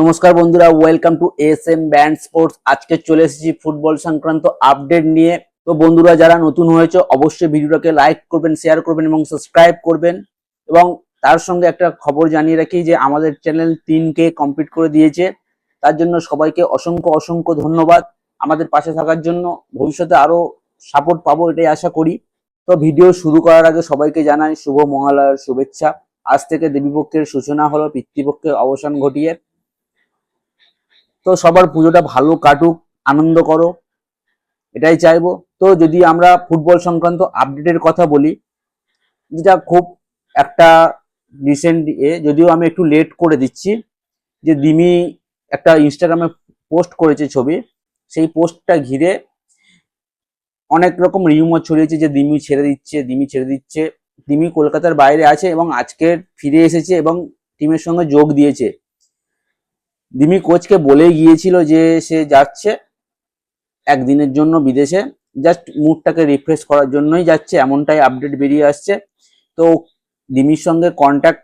নমস্কার বন্ধুরা welcome to S M band sports আজকে চলে এসেছি ফুটবল সংক্রান্ত আপডেট নিয়ে। তো বন্ধুরা, যারা নতুন হয়েছে, অবশ্যই ভিডিওটাকে লাইক করবেন শেয়ার করবেন এবং সাবস্ক্রাইব করবেন। এবং তার সঙ্গে একটা খবর জানিয়ে রাখি যে, আমাদের চ্যানেল তিনকে কমপ্লিট করে দিয়েছে। তার জন্য সবাইকে অসংখ্য অসংখ্য ধন্যবাদ। আমাদের পাশে থাকার জন্য ভবিষ্যতে আরও সাপোর্ট পাবো, এটাই আশা করি। তো ভিডিও শুরু করার আগে সবাইকে জানাই শুভ মহালয়ার শুভেচ্ছা। আজ থেকে দেবীপক্ষের সূচনা হলো, পিতৃপক্ষের অবসান ঘটিয়ে। তো সবার পুজোটা ভালো কাটুক, আনন্দ করো, এটাই চাইব। তো যদি আমরা ফুটবল সংক্রান্ত আপডেটের কথা বলি, যেটা খুব একটা রিসেন্ট এ, যদিও আমি একটু লেট করে দিচ্ছি, যে দিমি একটা ইনস্টাগ্রামে পোস্ট করেছে ছবি, সেই পোস্টটা ঘিরে অনেক রকম রিউমার ছড়িয়েছে যে দিমি ছেড়ে দিচ্ছে, দিমি ছেড়ে দিচ্ছে। দিমি কলকাতার বাইরে আছে এবং আজকে ফিরে এসেছে এবং টিমের সঙ্গে যোগ দিয়েছে। দিমি কোচকে বলেই গিয়েছিল যে সে যাচ্ছে একদিনের জন্য বিদেশে। জাস্ট মুডটাকে রিফ্রেশ করার জন্যই যাচ্ছে, এমনটাই আপডেট বেরিয়ে আসছে। তো দিমির সঙ্গে কন্ট্যাক্ট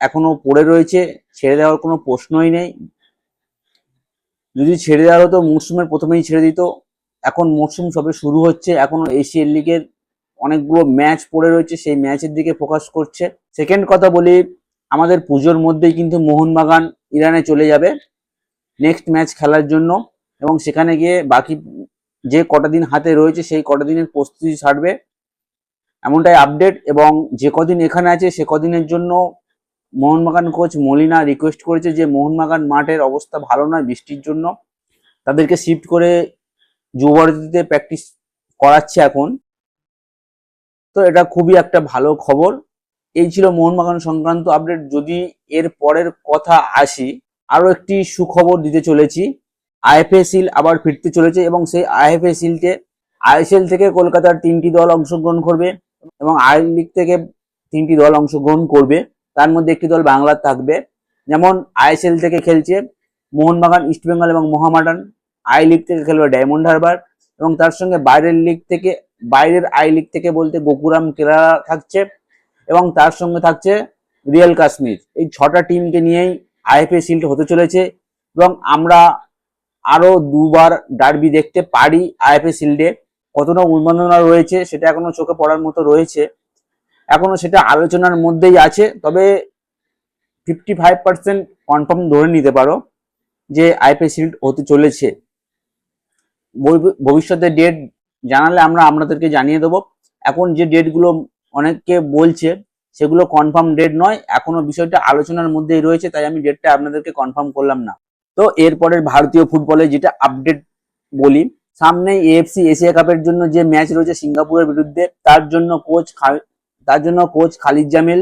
এখনও পড়ে রয়েছে, ছেড়ে দেওয়ার কোনো প্রশ্নই নেই। যদি ছেড়ে দেওয়া হতো মরশুমের প্রথমেই ছেড়ে দিত। এখন মরশুম সবে শুরু হচ্ছে, এখনও এশিয়ান লিগের অনেকগুলো ম্যাচ পড়ে রয়েছে, সেই ম্যাচের দিকে ফোকাস করছে। সেকেন্ড কথা বলি, আমাদের পুজোর মধ্যেই কিন্তু মোহনবাগান ইরানে চলে যাবে। নেক্সট ম্যাচ খেলার জন্য এবং সেখানে গিয়ে বাকি যে কটা দিন হাতে রয়েছে সেই কটা দিনের প্রস্তুতি ছাড়বে। এমনটাই আপডেট এবং যে কদিন এখানে আছে সে কদিনের জন্য মোহনবাগান কোচ মলিনা রিকোয়েস্ট করেছে যে মোহনবাগান মাঠের অবস্থা ভালো নয় বৃষ্টির জন্য। তাদেরকে শিফট করে যুবভারতীতে প্র্যাকটিস করাচ্ছে এখন। তো এটা খুবই একটা ভালো খবর। এই ছিল মোহনবাগান সংক্রান্ত আপডেট যদি এর পরের কথা আসি আরও একটি সুখবর দিতে চলেছি। আইএফএ সিল আবার ফিরতে চলেছে এবং সেই আইএফএ সিলতে আইএসএল থেকে কলকাতার তিনটি দল অংশগ্রহণ করবে এবং আই লিগ থেকে তিনটি দল অংশগ্রহণ করবে। তার মধ্যে একটি দল বাংলার থাকবে। যেমন আইএসএল থেকে খেলছে মোহনবাগান ইস্টবেঙ্গল এবং মোহামেডান। আই লিগ থেকে খেলবে ডায়মন্ড হারবার এবং তার সঙ্গে বাইরের লিগ থেকে, বাইরের আই লিগ থেকে বলতে গোকুরাম কেরালা থাকছে এবং তার সঙ্গে থাকছে রিয়েল কাশ্মীর। এই ছটা টিমকে নিয়েই আইএফএ শিল্ড হতে চলেছে এবং আমরা আরও দুবার ডার্বি দেখতে পারি আইএফএ শিল্ডে কতটা উন্মাদনা রয়েছে সেটা এখনও চোখে পড়ার মতো রয়েছে। এখনও সেটা আলোচনার মধ্যেই আছে, তবে ফিফটি ফাইভ পার্সেন্ট কনফার্ম ধরে নিতে পারো যে আইপিএল শিল্ড হতে চলেছে। ভবি- ভবিষ্যতে ডেট জানালে আমরা আপনাদেরকে জানিয়ে দেবো। এখন যে ডেটগুলো অনেককে বলছে সেগুলো কনফার্ম ডেট নয়, এখনও বিষয়টা আলোচনার মধ্যেই রয়েছে, তাই আমি ডেটটা আপনাদেরকে কনফার্ম করলাম না। তো এরপরের ভারতীয় ফুটবলে যেটা আপডেট বলি, সামনে এএফসি এশিয়া কাপের জন্য যে ম্যাচ রয়েছে সিঙ্গাপুরের বিরুদ্ধে, তার জন্য কোচ তার জন্য কোচ খালিদ জামিল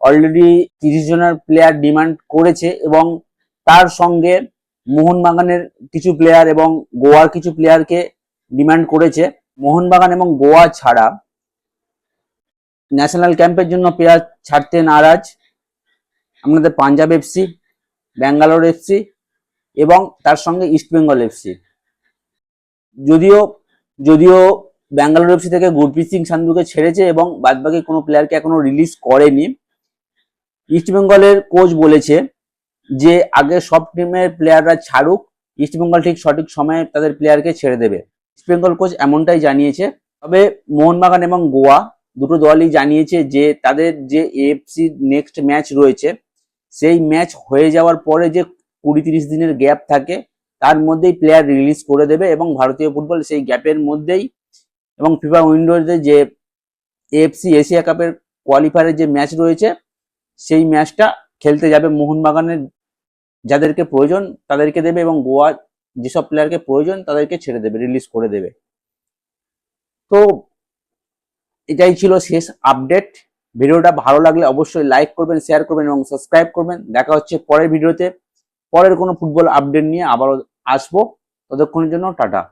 অলরেডি তিরিশ জনের প্লেয়ার ডিমান্ড করেছে এবং তার সঙ্গে মোহনবাগানের কিছু প্লেয়ার এবং গোয়ার কিছু প্লেয়ারকে ডিমান্ড করেছে। মোহনবাগান এবং গোয়া ছাড়া ন্যাশনাল ক্যাম্পের জন্য প্লেয়ার ছাড়তে নারাজ আমাদের পাঞ্জাব এফসি ব্যাঙ্গালোর এফসি এবং তার সঙ্গে ইস্টবেঙ্গল এফসি যদিও যদিও ব্যাঙ্গালোর এফসি থেকে গুরপ্রীত সিং সান্ধুকে ছেড়েছে এবং বাদবাকি কোনো প্লেয়ারকে এখনও রিলিজ করেনি ইস্টবেঙ্গলের কোচ বলেছে যে আগে সব টিমের প্লেয়াররা ছাড়ুক ইস্টবেঙ্গল ঠিক সঠিক সময়ে তাদের প্লেয়ারকে ছেড়ে দেবে। ইস্টবেঙ্গল কোচ এমনটাই জানিয়েছে। তবে মোহনবাগান এবং গোয়া দুটো দলই জানিয়েছে যে তাদের যে এএফসি নেক্সট ম্যাচ রয়েছে, সেই ম্যাচ হয়ে যাওয়ার পরে যে কুড়ি তিরিশ দিনের গ্যাপ থাকে, তার মধ্যেই প্লেয়ার রিলিজ করে দেবে এবং ভারতীয় ফুটবল সেই গ্যাপের মধ্যেই এবং ফিফা উইন্ডোজে যে এএফসি এশিয়া কাপের কোয়ালিফায়ারের যে ম্যাচ রয়েছে, সেই ম্যাচটা খেলতে যাবে। মোহনবাগানের যাদেরকে প্রয়োজন তাদেরকে দেবে এবং গোয়া যেসব প্লেয়ারকে প্রয়োজন তাদেরকে ছেড়ে দেবে রিলিজ করে দেবে। তো এটাই ছিল শেষ আপডেট ভিডিওটা ভালো লাগলে অবশ্যই লাইক করবেন শেয়ার করবেন এবং সাবস্ক্রাইব করবেন। দেখা হচ্ছে পরের ভিডিওতে। পরের কোনো ফুটবল আপডেট নিয়ে আবারও আসব। ততক্ষণের জন্য টাটা।